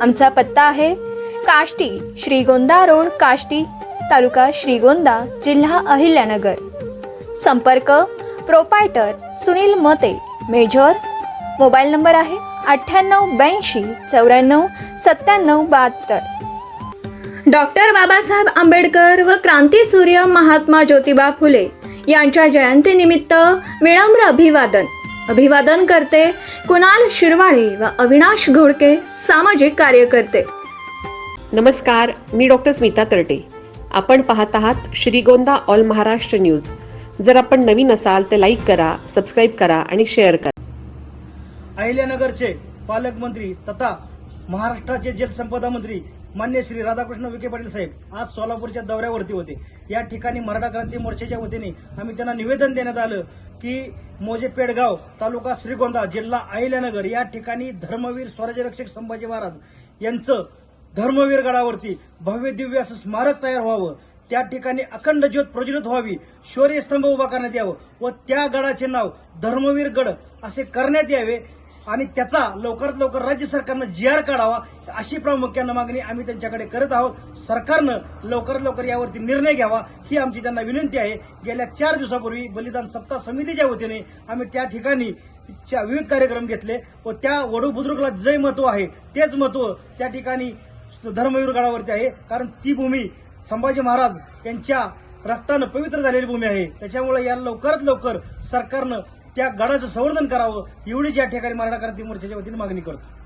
आमचा पत्ता आहे काष्टी श्रीगोंदा रोड काष्टी तालुका श्रीगोंदा जिल्हा अहिल्यानगर. संपर्क प्रोपायटर सुनील मते मेजर. मोबाईल नंबर आहे अठ्ठ्याण्णव ब्याऐंशी चौऱ्याण्णव सत्त्याण्णव बहात्तर. डॉक्टर बाबासाहेब आंबेडकर व क्रांतीसूर्य महात्मा ज्योतिबा फुले यांच्या जयंतीनिमित्त विनम्र अभिवादन. अभिवादन करते कुणाल शिरवाळे व अविनाश घोडके सामाजिक कार्यकर्ते. नमस्कार मी डॉक्टर स्मिता तरटे. आपण पाहत आहात श्रीगोंदा ऑल महाराष्ट्र न्यूज. जर आपण नवीन असाल तर लाईक करा सबस्क्राईब करा आणि शेअर करा. अहिल्यानगरचे पालकमंत्री तथा महाराष्ट्राचे जलसंपदा मंत्री मान्य श्री राधाकृष्ण विखे पाटील साहेब आज सोलापूरच्या दौऱ्यावरती होते. या ठिकाणी मराठा क्रांती मोर्चाच्या वतीने आम्ही त्यांना निवेदन देण्यात आलं की मोजे पेडगाव तालुका श्रीगोंदा जिल्हा अहिल्यानगर या ठिकाणी धर्मवीर स्वराज्यरक्षक संभाजी महाराज यांचं धर्मवीर गडावरती भव्य दिव्य असं स्मारक तयार व्हावं. त्या ठिकाणी अखंड ज्योत प्रज्वलित व्हावी. शौर्यस्तंभ उभा करण्यात यावं व त्या गडाचे नाव धर्मवीर गड असे करण्यात यावे आणि त्याचा लवकरात लवकर राज्य सरकारनं जी आर काढावा अशी प्रामुख्यानं मागणी आम्ही त्यांच्याकडे करत आहोत. सरकारनं लवकरात लवकर यावरती निर्णय घ्यावा ही आमची त्यांना विनंती आहे. गेल्या चार दिवसापूर्वी बलिदान सप्ताह समितीच्या वतीने आम्ही त्या ठिकाणी च्या विविध कार्यक्रम घेतले व त्या वडू बुद्रुकला जे महत्त्व आहे तेच महत्त्व त्या ठिकाणी धर्मवीर गडावरती आहे. कारण ती भूमी संभाजी महाराज यांच्या रक्तानं पवित्र झालेली भूमी आहे. त्याच्यामुळे या लवकरात लवकर सरकारनं त्या गडाचं संवर्धन करावं एवढीच या ठिकाणी मराठा क्रांती मोर्चाच्या वतीने मागणी करतो.